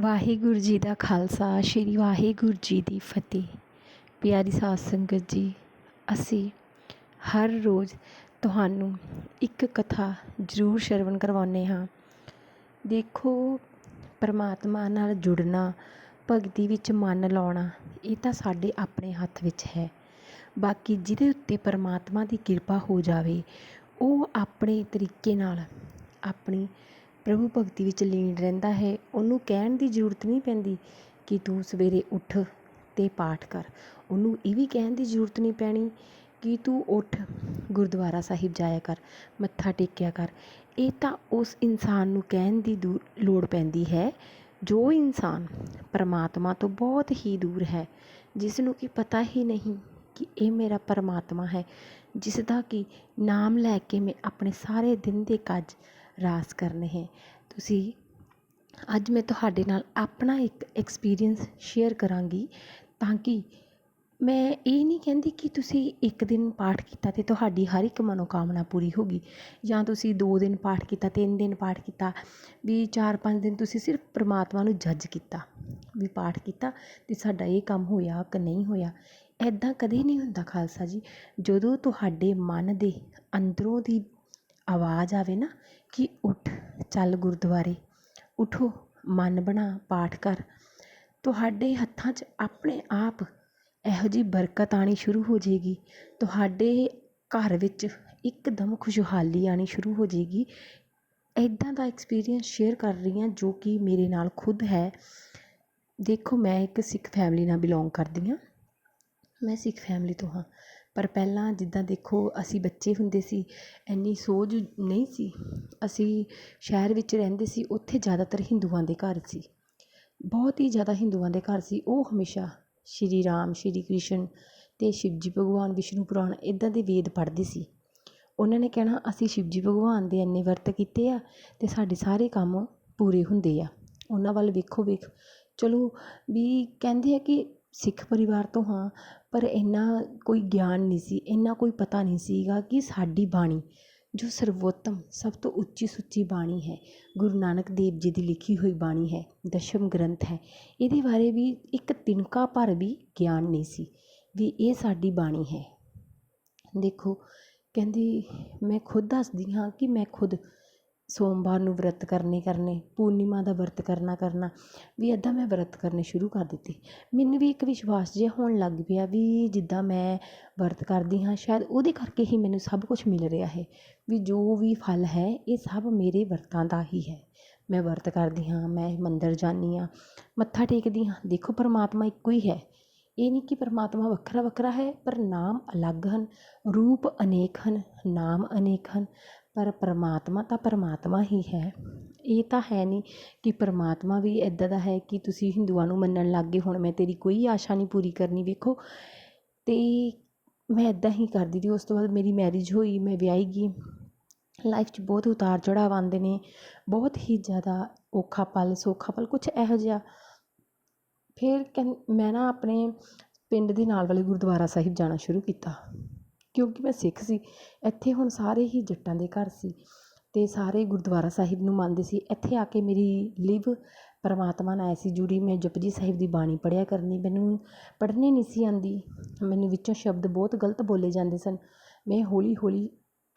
ਵਾਹਿਗੁਰੂ ਜੀ ਦਾ ਖਾਲਸਾ, ਸ਼੍ਰੀ ਵਾਹਿਗੁਰੂ ਜੀ ਦੀ ਫਤਿਹ। ਪਿਆਰੀ ਸਾਧ ਸੰਗਤ ਜੀ, ਅਸੀਂ ਹਰ ਰੋਜ਼ ਤੁਹਾਨੂੰ ਇੱਕ ਕਥਾ ਜ਼ਰੂਰ ਸ਼ਰਵਣ ਕਰਵਾਉਂਦੇ ਹਾਂ। ਦੇਖੋ, ਪਰਮਾਤਮਾ ਨਾਲ ਜੁੜਨਾ, ਭਗਤੀ ਵਿੱਚ ਮਨ ਲਾਉਣਾ, ਇਹ ਤਾਂ ਸਾਡੇ ਆਪਣੇ ਹੱਥ ਵਿੱਚ ਹੈ। ਬਾਕੀ ਜਿਹਦੇ ਉੱਤੇ ਪਰਮਾਤਮਾ ਦੀ ਕਿਰਪਾ ਹੋ ਜਾਵੇ, ਉਹ ਆਪਣੇ ਤਰੀਕੇ ਨਾਲ ਆਪਣੀ ਪ੍ਰਭੂ ਭਗਤੀ ਵਿੱਚ ਲੀਨ ਰਹਿੰਦਾ ਹੈ, ਉਹਨੂੰ ਕਹਿਣ ਦੀ ਜ਼ਰੂਰਤ ਨਹੀਂ ਪੈਂਦੀ ਕਿ ਤੂੰ ਸਵੇਰੇ ਉੱਠ ਅਤੇ ਪਾਠ ਕਰ। ਉਹਨੂੰ ਇਹ ਵੀ ਕਹਿਣ ਦੀ ਜ਼ਰੂਰਤ ਨਹੀਂ ਪੈਣੀ ਕਿ ਤੂੰ ਉੱਠ, ਗੁਰਦੁਆਰਾ ਸਾਹਿਬ ਜਾਇਆ ਕਰ, ਮੱਥਾ ਟੇਕਿਆ ਕਰ। ਇਹ ਤਾਂ ਉਸ ਇਨਸਾਨ ਨੂੰ ਕਹਿਣ ਦੀ ਦੂ, ਲੋੜ ਪੈਂਦੀ ਹੈ, ਜੋ ਇਨਸਾਨ ਪਰਮਾਤਮਾ ਤੋਂ ਬਹੁਤ ਹੀ ਦੂਰ ਹੈ ਜਿਸ ਨੂੰ ਕਿ ਪਤਾ ਹੀ ਨਹੀਂ ਕਿ ਇਹ ਮੇਰਾ ਪਰਮਾਤਮਾ ਹੈ ਜਿਸ ਦਾ ਕਿ ਨਾਮ ਲੈ ਕੇ ਮੈਂ ਆਪਣੇ ਸਾਰੇ ਦਿਨ ਦੇ ਕੱਜ ਰਾਸ ਕਰਨੇ ਹੈ। ਤੁਸੀਂ ਅੱਜ ਮੈਂ ਤੁਹਾਡੇ ਨਾਲ ਆਪਣਾ ਇੱਕ ਐਕਸਪੀਰੀਅੰਸ ਸ਼ੇਅਰ ਕਰਾਂਗੀ ਤਾਂ ਕਿ ਮੈਂ ਇਹ ਨਹੀਂ ਕਹਿੰਦੀ ਕਿ ਤੁਸੀਂ ਇੱਕ ਦਿਨ ਪਾਠ ਕੀਤਾ ਅਤੇ ਤੁਹਾਡੀ ਹਰ ਇੱਕ ਮਨੋਕਾਮਨਾ ਪੂਰੀ ਹੋ ਗਈ ਜਾਂ ਤੁਸੀਂ ਦੋ ਦਿਨ ਪਾਠ ਕੀਤਾ, ਤਿੰਨ ਦਿਨ ਪਾਠ ਕੀਤਾ, ਵੀ ਚਾਰ ਪੰਜ ਦਿਨ ਤੁਸੀਂ ਸਿਰਫ ਪਰਮਾਤਮਾ ਨੂੰ ਜੱਜ ਕੀਤਾ, ਵੀ ਪਾਠ ਕੀਤਾ ਅਤੇ ਸਾਡਾ ਇਹ ਕੰਮ ਹੋਇਆ ਕਿ ਨਹੀਂ ਹੋਇਆ। ਇੱਦਾਂ ਕਦੇ ਨਹੀਂ ਹੁੰਦਾ ਖਾਲਸਾ ਜੀ। ਜਦੋਂ ਤੁਹਾਡੇ ਮਨ ਦੇ ਅੰਦਰੋਂ ਦੀ ਆਵਾਜ਼ ਆਵੇ ਨਾ ਕਿ ਉੱਠ, ਚੱਲ ਗੁਰਦੁਆਰੇ। ਉਠੋ, ਮਨ ਬਣਾ, ਪਾਠ ਕਰ। ਤੁਹਾਡੇ ਹੱਥਾਂ 'ਚ ਆਪਣੇ ਆਪ ਇਹੋ ਜਿਹੀ ਬਰਕਤ ਆਉਣੀ ਸ਼ੁਰੂ ਹੋ ਜਾਏਗੀ। ਤੁਹਾਡੇ ਘਰ ਵਿੱਚ ਇੱਕਦਮ ਖੁਸ਼ਹਾਲੀ ਆਉਣੀ ਸ਼ੁਰੂ ਹੋ ਜਾਏਗੀ। ਇੱਦਾਂ ਦਾ ਐਕਸਪੀਰੀਅੰਸ ਸ਼ੇਅਰ ਕਰ ਰਹੀ ਹਾਂ ਜੋ ਕਿ ਮੇਰੇ ਨਾਲ ਖੁਦ ਹੈ। ਦੇਖੋ, ਮੈਂ ਇੱਕ ਸਿੱਖ ਫੈਮਿਲੀ ਨਾਲ ਬਿਲੋਂਗ ਕਰਦੀ ਹਾਂ। ਮੈਂ ਸਿੱਖ ਫੈਮਿਲੀ ਤੋਂ ਹਾਂ। ਪਰ ਪਹਿਲਾਂ ਜਿੱਦਾਂ ਦੇਖੋ ਅਸੀਂ ਬੱਚੇ ਹੁੰਦੇ ਸੀ, ਇੰਨੀ ਸੋਝ ਨਹੀਂ ਸੀ। ਅਸੀਂ ਸ਼ਹਿਰ ਵਿੱਚ ਰਹਿੰਦੇ ਸੀ, ਉੱਥੇ ਜ਼ਿਆਦਾਤਰ ਹਿੰਦੂਆਂ ਦੇ ਘਰ ਸੀ। ਬਹੁਤ ਹੀ ਜ਼ਿਆਦਾ ਹਿੰਦੂਆਂ ਦੇ ਘਰ ਸੀ। ਉਹ ਹਮੇਸ਼ਾ ਸ਼੍ਰੀ ਰਾਮ, ਸ਼੍ਰੀ ਕ੍ਰਿਸ਼ਨ ਅਤੇ ਸ਼ਿਵਜੀ ਭਗਵਾਨ, ਵਿਸ਼ਨੂੰ ਪੁਰਾਣ ਇੱਦਾਂ ਦੇ ਵੇਦ ਪੜ੍ਹਦੇ ਸੀ। ਉਹਨਾਂ ਨੇ ਕਹਿਣਾ, ਅਸੀਂ ਸ਼ਿਵਜੀ ਭਗਵਾਨ ਦੇ ਇੰਨੇ ਵਰਤ ਕੀਤੇ ਆ ਅਤੇ ਸਾਡੇ ਸਾਰੇ ਕੰਮ ਪੂਰੇ ਹੁੰਦੇ ਆ। ਉਹਨਾਂ ਵੱਲ ਵੇਖੋ ਵੇਖ ਚਲੋ ਵੀ ਕਹਿੰਦੇ ਆ ਕਿ ਸਿੱਖ ਪਰਿਵਾਰ ਤੋਂ ਹਾਂ, ਪਰ ਇੰਨਾ ਕੋਈ ਗਿਆਨ ਨਹੀਂ ਸੀ, ਇੰਨਾ ਕੋਈ ਪਤਾ ਨਹੀਂ ਸੀਗਾ ਕਿ ਸਾਡੀ ਬਾਣੀ, ਜੋ ਸਰਵੋਤਮ, ਸਭ ਤੋਂ ਉੱਚੀ ਸੁੱਚੀ ਬਾਣੀ ਹੈ, ਗੁਰੂ ਨਾਨਕ ਦੇਵ ਜੀ ਦੀ ਲਿਖੀ ਹੋਈ ਬਾਣੀ ਹੈ, ਦਸ਼ਮ ਗ੍ਰੰਥ ਹੈ, ਇਹਦੇ ਬਾਰੇ ਵੀ ਇੱਕ ਤਿਨਕਾ ਭਰ ਵੀ ਗਿਆਨ ਨਹੀਂ ਸੀ ਵੀ ਇਹ ਸਾਡੀ ਬਾਣੀ ਹੈ। ਦੇਖੋ, ਕਹਿੰਦੀ ਮੈਂ ਖੁਦ ਦੱਸਦੀ ਹਾਂ ਕਿ ਮੈਂ ਖੁਦ ਸੋਮਵਾਰ ਨੂੰ ਵਰਤ ਕਰਨੇ ਕਰਨੇ, ਪੂਰਨਿਮਾ ਦਾ ਵਰਤ ਕਰਨਾ ਕਰਨਾ, ਵੀ ਇੱਦਾਂ ਮੈਂ ਵਰਤ ਕਰਨੇ ਸ਼ੁਰੂ ਕਰ ਦਿੱਤੇ। ਮੈਨੂੰ ਵੀ ਇੱਕ ਵਿਸ਼ਵਾਸ ਜਿਹਾ ਹੋਣ ਲੱਗ ਪਿਆ ਵੀ ਜਿੱਦਾਂ ਮੈਂ ਵਰਤ ਕਰਦੀ ਹਾਂ, ਸ਼ਾਇਦ ਉਹਦੇ ਕਰਕੇ ਹੀ ਮੈਨੂੰ ਸਭ ਕੁਛ ਮਿਲ ਰਿਹਾ ਹੈ, ਵੀ ਜੋ ਵੀ ਫਲ ਹੈ, ਇਹ ਸਭ ਮੇਰੇ ਵਰਤਾਂ ਦਾ ਹੀ ਹੈ। ਮੈਂ ਵਰਤ ਕਰਦੀ ਹਾਂ, ਮੈਂ ਮੰਦਰ ਜਾਂਦੀ ਹਾਂ, ਮੱਥਾ ਟੇਕਦੀ ਹਾਂ। ਦੇਖੋ, ਪਰਮਾਤਮਾ ਇੱਕੋ ਹੀ ਹੈ। ਇਹ ਨਹੀਂ ਕਿ ਪਰਮਾਤਮਾ ਵੱਖਰਾ ਵੱਖਰਾ ਹੈ, ਪਰ ਨਾਮ ਅਲੱਗ ਹਨ, ਰੂਪ ਅਨੇਕ ਹਨ, ਨਾਮ ਅਨੇਕ ਹਨ। ਪਰ ਪਰਮਾਤਮਾ ਤਾਂ ਪਰਮਾਤਮਾ ਹੀ ਹੈ। ਇਹ ਤਾਂ ਹੈ ਨਹੀਂ ਕਿ ਪਰਮਾਤਮਾ ਵੀ ਇੱਦਾਂ ਦਾ ਹੈ ਕਿ ਤੁਸੀਂ ਹਿੰਦੂਆਂ ਨੂੰ ਮੰਨਣ ਲੱਗ ਗਏ, ਹੁਣ ਮੈਂ ਤੇਰੀ ਕੋਈ ਆਸ਼ਾ ਨਹੀਂ ਪੂਰੀ ਕਰਨੀ, ਵੇਖੋ। ਅਤੇ ਮੈਂ ਇੱਦਾਂ ਹੀ ਕਰਦੀ ਸੀ ਉਸ ਤੋਂ ਬਾਅਦ ਮੇਰੀ ਮੈਰਿਜ ਹੋਈ, ਮੈਂ ਵਿਆਹੀ ਗਈ। ਲਾਈਫ 'ਚ ਬਹੁਤ ਉਤਾਰ ਚੜ੍ਹਾਅ ਆਉਂਦੇ ਨੇ, ਬਹੁਤ ਹੀ ਜ਼ਿਆਦਾ ਔਖਾ ਪਲ, ਸੌਖਾ ਪਲ, ਕੁਛ ਇਹੋ ਜਿਹਾ। ਫਿਰ ਕਹਿੰ, ਮੈਂ ਨਾ ਆਪਣੇ ਪਿੰਡ ਦੇ ਨਾਲ ਵਾਲੇ ਗੁਰਦੁਆਰਾ ਸਾਹਿਬ ਜਾਣਾ ਸ਼ੁਰੂ ਕੀਤਾ। ਕਿਉਂਕਿ ਮੈਂ ਸਿੱਖ ਸੀ, ਇੱਥੇ ਹੁਣ ਸਾਰੇ ਹੀ ਜੱਟਾਂ ਦੇ ਘਰ ਸੀ ਅਤੇ ਸਾਰੇ ਗੁਰਦੁਆਰਾ ਸਾਹਿਬ ਨੂੰ ਮੰਨਦੇ ਸੀ। ਇੱਥੇ ਆ ਕੇ ਮੇਰੀ ਲਿਵ ਪਰਮਾਤਮਾ ਨਾਲ ਐਸੀ ਜੁੜੀ, ਮੈਂ ਜਪਜੀ ਸਾਹਿਬ ਦੀ ਬਾਣੀ ਪੜ੍ਹਿਆ ਕਰਨੀ, ਮੈਨੂੰ ਪੜ੍ਹਨੀ ਨਹੀਂ ਸੀ ਆਉਂਦੀ। ਮੈਨੂੰ ਵਿੱਚੋਂ ਸ਼ਬਦ ਬਹੁਤ ਗਲਤ ਬੋਲੇ ਜਾਂਦੇ ਸਨ। ਮੈਂ ਹੌਲੀ ਹੌਲੀ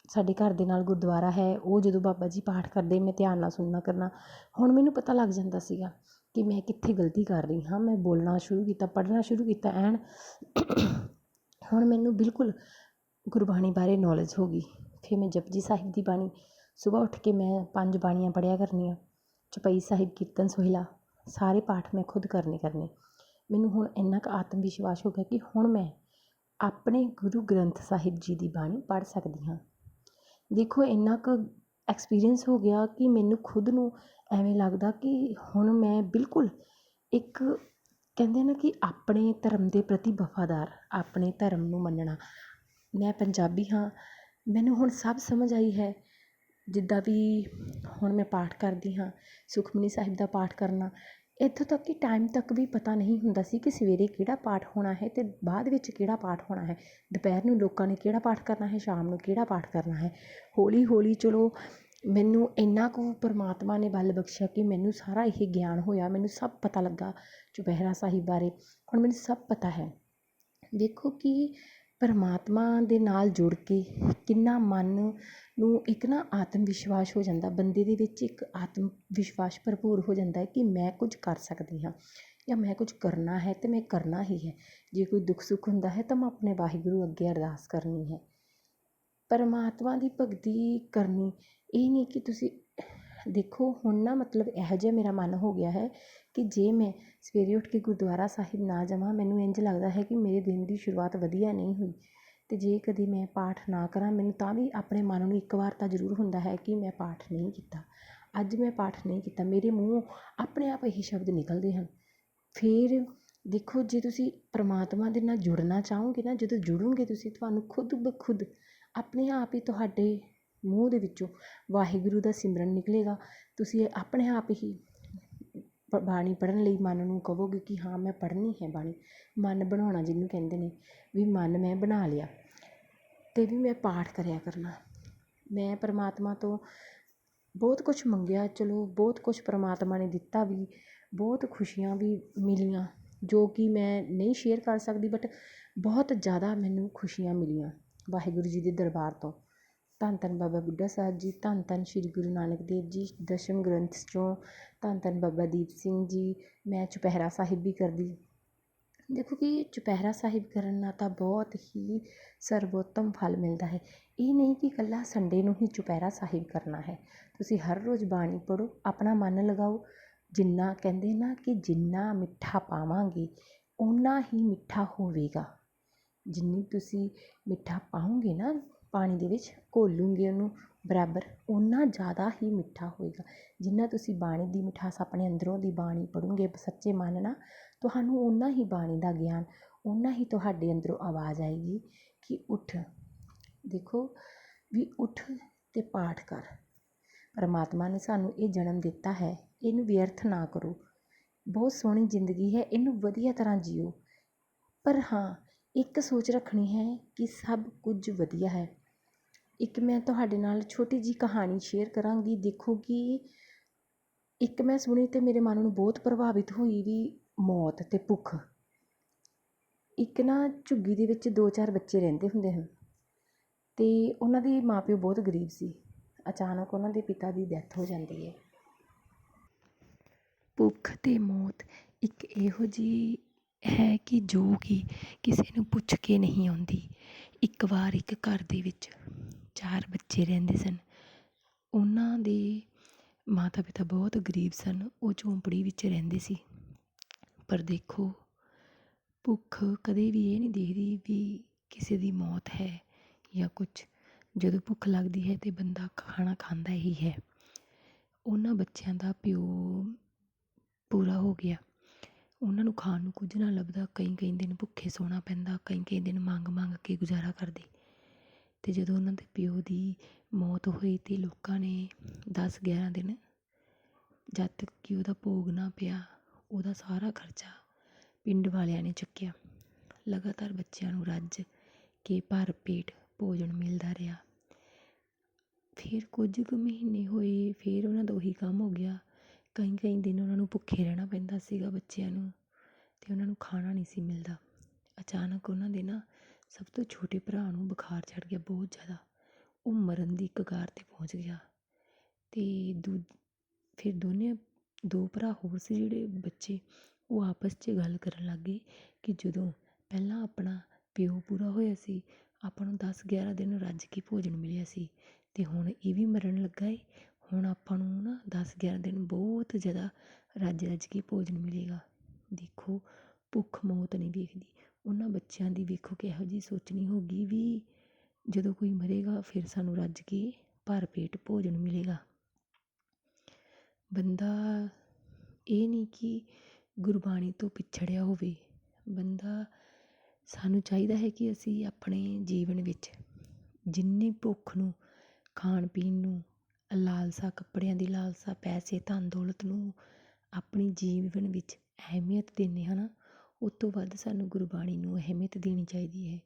ਸਾਡੇ ਘਰ ਦੇ ਨਾਲ ਗੁਰਦੁਆਰਾ ਹੈ, ਉਹ ਜਦੋਂ ਬਾਬਾ ਜੀ ਪਾਠ ਕਰਦੇ, ਮੈਂ ਧਿਆਨ ਨਾਲ ਸੁਣਨਾ ਕਰਨਾ, ਹੁਣ ਮੈਨੂੰ ਪਤਾ ਲੱਗ ਜਾਂਦਾ ਸੀਗਾ ਕਿ ਮੈਂ ਕਿੱਥੇ ਗਲਤੀ ਕਰ ਰਹੀ ਹਾਂ। ਮੈਂ ਬੋਲਣਾ ਸ਼ੁਰੂ ਕੀਤਾ, ਪੜ੍ਹਨਾ ਸ਼ੁਰੂ ਕੀਤਾ, ਐਨ ਹੁਣ ਮੈਨੂੰ ਬਿਲਕੁਲ ਗੁਰਬਾਣੀ ਬਾਰੇ ਨੌਲੇਜ ਹੋ ਗਈ। ਫਿਰ ਮੈਂ ਜਪਜੀ ਸਾਹਿਬ ਦੀ ਬਾਣੀ, ਸੁਬਾਹ ਉੱਠ ਕੇ ਮੈਂ ਪੰਜ ਬਾਣੀਆਂ ਪੜ੍ਹਿਆ ਕਰਨੀਆਂ। ਚੌਪਈ ਸਾਹਿਬ ਕੀਰਤਨ ਸੋਹਿਲਾ, ਸਾਰੇ ਪਾਠ ਮੈਂ ਖੁਦ ਕਰਨੇ ਕਰਨੇ। ਮੈਨੂੰ ਹੁਣ ਇੰਨਾ ਕੁ ਆਤਮ ਵਿਸ਼ਵਾਸ ਹੋ ਗਿਆ ਕਿ ਹੁਣ ਮੈਂ ਆਪਣੇ ਗੁਰੂ ਗ੍ਰੰਥ ਸਾਹਿਬ ਜੀ ਦੀ ਬਾਣੀ ਪੜ੍ਹ ਸਕਦੀ ਹਾਂ। ਦੇਖੋ, ਇੰਨਾ ਕੁ ਐਕਸਪੀਰੀਅੰਸ ਹੋ ਗਿਆ ਕਿ ਮੈਨੂੰ ਖੁਦ ਨੂੰ ਐਵੇਂ ਲੱਗਦਾ ਕਿ ਹੁਣ ਮੈਂ ਬਿਲਕੁਲ ਇੱਕ ਕਹਿੰਦੇ ਨਾ ਕਿ ਆਪਣੇ ਧਰਮ ਦੇ ਪ੍ਰਤੀ ਵਫਾਦਾਰ, ਆਪਣੇ ਧਰਮ ਨੂੰ ਮੰਨਣਾ ਮੈਂ ਪੰਜਾਬੀ ਹਾਂ, ਮੈਨੂੰ ਹੁਣ ਸਭ ਸਮਝ ਆਈ ਹੈ। ਜਿੱਦਾਂ ਵੀ ਹੁਣ ਮੈਂ ਪਾਠ ਕਰਦੀ ਹਾਂ, ਸੁਖਮਨੀ ਸਾਹਿਬ ਦਾ ਪਾਠ ਕਰਨਾ, ਇੱਥੋਂ ਤੱਕ ਕਿ ਟਾਈਮ ਤੱਕ ਵੀ ਪਤਾ ਨਹੀਂ ਹੁੰਦਾ ਸੀ ਕਿ ਸਵੇਰੇ ਕਿਹੜਾ ਪਾਠ ਹੋਣਾ ਹੈ ਅਤੇ ਬਾਅਦ ਵਿੱਚ ਕਿਹੜਾ ਪਾਠ ਹੋਣਾ ਹੈ। ਦੁਪਹਿਰ ਨੂੰ ਲੋਕਾਂ ਨੇ ਕਿਹੜਾ ਪਾਠ ਕਰਨਾ ਹੈ, ਸ਼ਾਮ ਨੂੰ ਕਿਹੜਾ ਪਾਠ ਕਰਨਾ ਹੈ? ਹੌਲੀ ਹੌਲੀ ਚਲੋ, ਮੈਨੂੰ ਇੰਨਾ ਕੁ ਪਰਮਾਤਮਾ ਨੇ ਬਲ ਬਖਸ਼ਿਆ ਕਿ ਮੈਨੂੰ ਸਾਰਾ ਇਹ ਗਿਆਨ ਹੋਇਆ, ਮੈਨੂੰ ਸਭ ਪਤਾ ਲੱਗਾ ਚੁਪਹਿਰਾ ਸਾਹਿਬ ਬਾਰੇ। ਹੁਣ ਮੈਨੂੰ ਸਭ ਪਤਾ ਹੈ। ਦੇਖੋ ਕਿ ਪਰਮਾਤਮਾ ਦੇ ਨਾਲ ਜੁੜ ਕੇ ਕਿੰਨਾ ਮਨ ਨੂੰ ਇੱਕ ਨਾ ਆਤਮ ਵਿਸ਼ਵਾਸ ਹੋ ਜਾਂਦਾ, ਬੰਦੇ ਦੇ ਵਿੱਚ ਇੱਕ ਆਤਮ ਵਿਸ਼ਵਾਸ ਭਰਪੂਰ ਹੋ ਜਾਂਦਾ ਕਿ ਮੈਂ ਕੁਝ ਕਰ ਸਕਦੀ ਹਾਂ ਜਾਂ ਮੈਂ ਕੁਝ ਕਰਨਾ ਹੈ ਅਤੇ ਮੈਂ ਕਰਨਾ ਹੀ ਹੈ। ਜੇ ਕੋਈ ਦੁੱਖ ਸੁੱਖ ਹੁੰਦਾ ਹੈ ਤਾਂ ਮੈਂ ਆਪਣੇ ਵਾਹਿਗੁਰੂ ਅੱਗੇ ਅਰਦਾਸ ਕਰਨੀ ਹੈ। ਪਰਮਾਤਮਾ ਦੀ ਭਗਤੀ ਕਰਨੀ ਇਹ ਨਹੀਂ ਕਿ ਤੁਸੀਂ ਦੇਖੋ ਹੁਣ ਨਾ ਮਤਲਬ ਇਹੋ ਜਿਹਾ ਮੇਰਾ ਮਨ ਹੋ ਗਿਆ ਹੈ ਕਿ ਜੇ ਮੈਂ ਸਵੇਰੇ ਉੱਠ ਕੇ ਗੁਰਦੁਆਰਾ ਸਾਹਿਬ ਨਾ ਜਾਵਾਂ, ਮੈਨੂੰ ਇੰਝ ਲੱਗਦਾ ਹੈ ਕਿ ਮੇਰੇ ਦਿਨ ਦੀ ਸ਼ੁਰੂਆਤ ਵਧੀਆ ਨਹੀਂ ਹੋਈ। ਅਤੇ ਜੇ ਕਦੇ ਮੈਂ ਪਾਠ ਨਾ ਕਰਾਂ, ਮੈਨੂੰ ਤਾਂ ਵੀ ਆਪਣੇ ਮਨ ਨੂੰ ਇੱਕ ਵਾਰ ਤਾਂ ਜ਼ਰੂਰ ਹੁੰਦਾ ਹੈ ਕਿ ਮੈਂ ਪਾਠ ਨਹੀਂ ਕੀਤਾ। ਅੱਜ ਮੈਂ ਪਾਠ ਨਹੀਂ ਕੀਤਾ, ਮੇਰੇ ਮੂੰਹੋਂ ਆਪਣੇ ਆਪ ਇਹੀ ਸ਼ਬਦ ਨਿਕਲਦੇ ਹਨ। ਫਿਰ ਦੇਖੋ, ਜੇ ਤੁਸੀਂ ਪਰਮਾਤਮਾ ਦੇ ਨਾਲ ਜੁੜਨਾ ਚਾਹੋਗੇ ਨਾ, ਜਦੋਂ ਜੁੜੋਗੇ ਤੁਸੀਂ, ਤੁਹਾਨੂੰ ਖੁਦ ਬ ਖੁਦ ਆਪਣੇ ਆਪ ਹੀ ਤੁਹਾਡੇ ਮੂੰਹ ਦੇ ਵਿੱਚੋਂ ਵਾਹਿਗੁਰੂ ਦਾ ਸਿਮਰਨ ਨਿਕਲੇਗਾ। ਤੁਸੀਂ ਆਪਣੇ ਆਪ ਹੀ ਪ, ਬਾਣੀ ਪੜ੍ਹਨ ਲਈ ਮਨ ਨੂੰ ਕਹੋਗੇ ਕਿ ਹਾਂ, ਮੈਂ ਪੜ੍ਹਨੀ ਹੈ ਬਾਣੀ। ਮਨ ਬਣਾਉਣਾ ਜਿਹਨੂੰ ਕਹਿੰਦੇ ਨੇ ਵੀ ਮਨ ਮੈਂ ਬਣਾ ਲਿਆ ਅਤੇ ਵੀ ਮੈਂ ਪਾਠ ਕਰਿਆ ਕਰਨਾ। ਮੈਂ ਪਰਮਾਤਮਾ ਤੋਂ ਬਹੁਤ ਕੁਛ ਮੰਗਿਆ, ਚਲੋ ਬਹੁਤ ਕੁਛ ਪਰਮਾਤਮਾ ਨੇ ਦਿੱਤਾ ਵੀ, ਬਹੁਤ ਖੁਸ਼ੀਆਂ ਵੀ ਮਿਲੀਆਂ, ਜੋ ਕਿ ਮੈਂ ਨਹੀਂ ਸ਼ੇਅਰ ਕਰ ਸਕਦੀ ਬਟ ਬਹੁਤ ਜ਼ਿਆਦਾ ਮੈਨੂੰ ਖੁਸ਼ੀਆਂ ਮਿਲੀਆਂ ਵਾਹਿਗੁਰੂ ਜੀ ਦੇ ਦਰਬਾਰ ਤੋਂ। ਧੰਨ ਧੰਨ ਬਾਬਾ ਬੁੱਢਾ ਸਾਹਿਬ ਜੀ, ਧੰਨ ਧੰਨ ਸ਼੍ਰੀ ਗੁਰੂ ਨਾਨਕ ਦੇਵ ਜੀ, ਦਸ਼ਮ ਗ੍ਰੰਥ 'ਚੋਂ ਧੰਨ ਧੰਨ ਬਾਬਾ ਦੀਪ ਸਿੰਘ ਜੀ। ਮੈਂ ਚੁਪਹਿਰਾ ਸਾਹਿਬ ਵੀ ਕਰਦੀ। ਦੇਖੋ ਕਿ ਚੁਪਹਿਰਾ ਸਾਹਿਬ ਕਰਨ ਨਾਲ ਤਾਂ ਬਹੁਤ ਹੀ ਸਰਵੋਤਮ ਫਲ ਮਿਲਦਾ ਹੈ। ਇਹ ਨਹੀਂ ਕਿ ਇਕੱਲਾ ਸੰਡੇ ਨੂੰ ਹੀ ਚੁਪਹਿਰਾ ਸਾਹਿਬ ਕਰਨਾ ਹੈ। ਤੁਸੀਂ ਹਰ ਰੋਜ਼ ਬਾਣੀ ਪੜ੍ਹੋ, ਆਪਣਾ ਮਨ ਲਗਾਓ। ਜਿੰਨਾ ਕਹਿੰਦੇ ਨਾ ਕਿ ਜਿੰਨਾ ਮਿੱਠਾ ਪਾਵਾਂਗੇ, ਓਨਾ ਹੀ ਮਿੱਠਾ ਹੋਵੇਗਾ। ਜਿੰਨੀ ਤੁਸੀਂ ਮਿੱਠਾ ਪਾਓਗੇ ਨਾ ਪਾਣੀ ਦੇ ਵਿੱਚ ਘੋਲੂਗੇ ਉਹਨੂੰ ਬਰਾਬਰ, ਓਨਾ ਜ਼ਿਆਦਾ ਹੀ ਮਿੱਠਾ ਹੋਏਗਾ। ਜਿੰਨਾ ਤੁਸੀਂ ਬਾਣੀ ਦੀ ਮਿਠਾਸ ਆਪਣੇ ਅੰਦਰੋਂ ਦੀ ਬਾਣੀ ਪੜੋਗੇ ਸੱਚੇ ਮਨ ਨਾਲ ਤੁਹਾਨੂੰ ਓਨਾ ਹੀ ਬਾਣੀ ਦਾ ਗਿਆਨ, ਓਨਾ ਹੀ ਤੁਹਾਡੇ ਅੰਦਰੋਂ ਆਵਾਜ਼ ਆਏਗੀ ਕਿ ਉੱਠ। ਦੇਖੋ ਵੀ ਉੱਠ ਅਤੇ ਪਾਠ ਕਰ। ਪਰਮਾਤਮਾ ਨੇ ਸਾਨੂੰ ਇਹ ਜਨਮ ਦਿੱਤਾ ਹੈ, ਇਹਨੂੰ ਵਿਅਰਥ ਨਾ ਕਰੋ। ਬਹੁਤ ਸੋਹਣੀ ਜ਼ਿੰਦਗੀ ਹੈ, ਇਹਨੂੰ ਵਧੀਆ ਤਰ੍ਹਾਂ ਜੀਓ। ਪਰ ਹਾਂ, ਇੱਕ ਸੋਚ ਰੱਖਣੀ ਹੈ ਕਿ ਸਭ ਕੁਝ ਵਧੀਆ ਹੈ। ਇੱਕ ਮੈਂ ਤੁਹਾਡੇ ਨਾਲ ਛੋਟੀ ਜਿਹੀ ਕਹਾਣੀ ਸ਼ੇਅਰ ਕਰਾਂਗੀ। ਦੇਖੋ ਕਿ ਇੱਕ ਮੈਂ ਸੁਣੀ ਅਤੇ ਮੇਰੇ ਮਨ ਨੂੰ ਬਹੁਤ ਪ੍ਰਭਾਵਿਤ ਹੋਈ ਵੀ ਮੌਤ ਅਤੇ ਭੁੱਖ। ਇੱਕ ਨਾ ਝੁੱਗੀ ਦੇ ਵਿੱਚ ਦੋ ਚਾਰ ਬੱਚੇ ਰਹਿੰਦੇ ਹੁੰਦੇ ਹਨ ਅਤੇ ਉਹਨਾਂ ਦੇ ਮਾਂ ਪਿਓ ਬਹੁਤ ਗਰੀਬ ਸੀ। ਅਚਾਨਕ ਉਹਨਾਂ ਦੇ ਪਿਤਾ ਦੀ ਡੈਥ ਹੋ ਜਾਂਦੀ ਹੈ। ਭੁੱਖ ਅਤੇ ਮੌਤ ਇੱਕ ਇਹੋ ਜਿਹੀ ਹੈ ਕਿ ਜੋ ਕਿ ਕਿਸੇ ਨੂੰ ਪੁੱਛ ਕੇ ਨਹੀਂ ਆਉਂਦੀ। ਇੱਕ ਵਾਰ ਇੱਕ ਘਰ ਦੇ ਵਿੱਚ ਚਾਰ ਬੱਚੇ ਰਹਿੰਦੇ ਸਨ। ਉਹਨਾਂ ਦੇ ਮਾਤਾ ਪਿਤਾ ਬਹੁਤ ਗਰੀਬ ਸਨ। ਉਹ ਝੌਂਪੜੀ ਵਿੱਚ ਰਹਿੰਦੇ ਸੀ। ਪਰ ਦੇਖੋ, ਭੁੱਖ ਕਦੇ ਵੀ ਇਹ ਨਹੀਂ ਦੇਖਦੀ ਵੀ ਕਿਸੇ ਦੀ ਮੌਤ ਹੈ ਜਾਂ ਕੁਛ। ਜਦੋਂ ਭੁੱਖ ਲੱਗਦੀ ਹੈ ਤਾਂ ਬੰਦਾ ਖਾਣਾ ਖਾਂਦਾ ਹੀ ਹੈ। ਉਹਨਾਂ ਬੱਚਿਆਂ ਦਾ ਪਿਓ ਪੂਰਾ ਹੋ ਗਿਆ। ਉਹਨਾਂ ਨੂੰ ਖਾਣ ਨੂੰ ਕੁਝ ਨਾ ਲੱਭਦਾ। ਕਈ ਕਈ ਦਿਨ ਭੁੱਖੇ ਸੌਣਾ ਪੈਂਦਾ। ਕਈ ਕਈ ਦਿਨ ਮੰਗ ਮੰਗ ਕੇ ਗੁਜ਼ਾਰਾ ਕਰਦੇ। ਅਤੇ ਜਦੋਂ ਉਹਨਾਂ ਦੇ ਪਿਓ ਦੀ ਮੌਤ ਹੋਈ ਅਤੇ ਲੋਕਾਂ ਨੇ ਦਸ ਗਿਆਰ੍ਹਾਂ ਦਿਨ ਜਦ ਤੱਕ ਕਿ ਉਹਦਾ ਭੋਗ ਨਾ ਪਿਆ, ਉਹਦਾ ਸਾਰਾ ਖਰਚਾ ਪਿੰਡ ਵਾਲਿਆਂ ਨੇ ਚੁੱਕਿਆ। ਲਗਾਤਾਰ ਬੱਚਿਆਂ ਨੂੰ ਰੱਜ ਕੇ ਭਰ ਪੇਟ ਭੋਜਨ ਮਿਲਦਾ ਰਿਹਾ। ਫਿਰ ਕੁਝ ਕੁ ਮਹੀਨੇ ਹੋਏ, ਫਿਰ ਉਹਨਾਂ ਦਾ ਉਹੀ ਕੰਮ ਹੋ ਗਿਆ। ਕਈ ਕਈ ਦਿਨ ਉਹਨਾਂ ਨੂੰ ਭੁੱਖੇ ਰਹਿਣਾ ਪੈਂਦਾ ਸੀਗਾ ਬੱਚਿਆਂ ਨੂੰ ਅਤੇ ਉਹਨਾਂ ਨੂੰ ਖਾਣਾ ਨਹੀਂ ਸੀ ਮਿਲਦਾ। ਅਚਾਨਕ ਉਹਨਾਂ ਦੇ ਨਾ ਸਭ ਤੋਂ ਛੋਟੇ ਭਰਾ ਨੂੰ ਬੁਖਾਰ ਚੜ੍ਹ ਗਿਆ ਬਹੁਤ ਜ਼ਿਆਦਾ। ਉਹ ਮਰਨ ਦੀ ਕਗਾਰ 'ਤੇ ਪਹੁੰਚ ਗਿਆ ਅਤੇ ਦੂ, ਫਿਰ ਦੋਨੇ, ਦੋ ਭਰਾ ਹੋਰ ਸੀ ਜਿਹੜੇ ਬੱਚੇ, ਉਹ ਆਪਸ 'ਚ ਗੱਲ ਕਰਨ ਲੱਗ ਗਏ ਕਿ ਜਦੋਂ ਪਹਿਲਾਂ ਆਪਣਾ ਪਿਓ ਪੂਰਾ ਹੋਇਆ ਸੀ, ਆਪਾਂ ਨੂੰ ਦਸ ਗਿਆਰਾਂ ਦਿਨ ਰੱਜ ਕੇ ਭੋਜਨ ਮਿਲਿਆ ਸੀ ਅਤੇ ਹੁਣ ਇਹ ਵੀ ਮਰਨ ਲੱਗਾ ਏ, ਹੁਣ ਆਪਾਂ ਨੂੰ ਨਾ ਦਸ ਗਿਆਰਾਂ ਦਿਨ ਬਹੁਤ ਜ਼ਿਆਦਾ ਰੱਜ ਰੱਜ ਕੇ ਭੋਜਨ ਮਿਲੇਗਾ। ਦੇਖੋ, ਭੁੱਖ ਮੌਤ ਨਹੀਂ ਵੇਖਦੀ। ਉਹਨਾਂ ਬੱਚਿਆਂ ਦੀ ਵੇਖੋ ਕਿਹੋ ਜਿਹੀ ਸੋਚਣੀ ਹੋਗੀ ਵੀ ਜਦੋਂ ਕੋਈ ਮਰੇਗਾ ਫਿਰ ਸਾਨੂੰ ਰੱਜ ਕੇ ਭਰ ਪੇਟ ਭੋਜਨ ਮਿਲੇਗਾ। ਬੰਦਾ ਇਹ ਨਹੀਂ ਕਿ ਗੁਰਬਾਣੀ ਤੋਂ ਪਿਛੜਿਆ ਹੋਵੇ। ਬੰਦਾ ਸਾਨੂੰ ਚਾਹੀਦਾ ਹੈ ਕਿ ਅਸੀਂ ਆਪਣੇ ਜੀਵਨ ਵਿੱਚ ਜਿੰਨੀ ਭੁੱਖ ਨੂੰ, ਖਾਣ ਪੀਣ ਨੂੰ, ਲਾਲਸਾ ਕੱਪੜਿਆਂ ਦੀ ਲਾਲਸਾ, ਪੈਸੇ ਧਨ ਦੌਲਤ ਨੂੰ ਆਪਣੀ ਜੀਵਨ ਵਿੱਚ ਅਹਿਮੀਅਤ ਦਿੰਦੇ ਹਾਂ ਨਾ ਉਹ ਤੋਂ ਵੱਧ ਸਾਨੂੰ ਗੁਰਬਾਣੀ ਨੂੰ ਅਹਿਮੀਅਤ ਦੇਣੀ ਚਾਹੀਦੀ ਹੈ।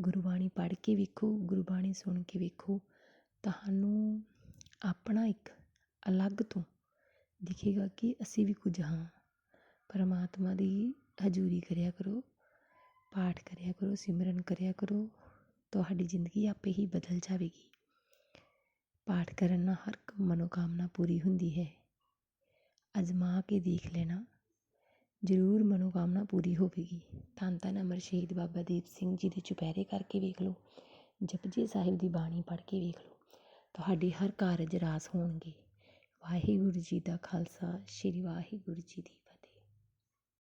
ਗੁਰਬਾਣੀ ਪੜ੍ਹ ਕੇ ਵੇਖੋ, ਗੁਰਬਾਣੀ ਸੁਣ ਕੇ ਵੇਖੋ, ਤੁਹਾਨੂੰ ਆਪਣਾ ਇੱਕ ਅਲੱਗ ਤੋਂ ਦਿਖੇਗਾ ਕਿ ਅਸੀਂ ਵੀ ਕੁਝ ਹਾਂ। ਪਰਮਾਤਮਾ ਦੀ ਹਜ਼ੂਰੀ ਕਰਿਆ ਕਰੋ, ਪਾਠ ਕਰਿਆ ਕਰੋ, ਸਿਮਰਨ ਕਰਿਆ ਕਰੋ, ਤੁਹਾਡੀ ਜ਼ਿੰਦਗੀ ਆਪੇ ਹੀ ਬਦਲ ਜਾਵੇਗੀ। ਪਾਠ ਕਰਨ ਨਾਲ ਹਰ ਮਨੋਕਾਮਨਾ ਪੂਰੀ ਹੁੰਦੀ ਹੈ। ਅਜ਼ਮਾ ਕੇ ਦੇਖ ਲੈਣਾ। ਜ਼ਰੂਰ ਮਨੋਕਾਮਨਾ ਪੂਰੀ ਹੋਵੇਗੀ। ਧੰਨ ਧੰਨ ਅਮਰ ਸ਼ਹੀਦ ਬਾਬਾ ਦੀਪ ਸਿੰਘ ਜੀ ਦੇ ਚੁਪਹਿਰੇ ਕਰਕੇ ਵੇਖ ਲਓ, ਜਪਜੀ ਸਾਹਿਬ ਦੀ ਬਾਣੀ ਪੜ੍ਹ ਕੇ ਵੇਖ ਲਓ। ਤੁਹਾਡੇ ਹਰ ਕਾਰਜ ਰਾਸ ਹੋਣਗੇ। ਵਾਹਿਗੁਰੂ ਜੀ ਦਾ ਖਾਲਸਾ, ਸ੍ਰੀ ਵਾਹਿਗੁਰੂ ਜੀ ਦੀ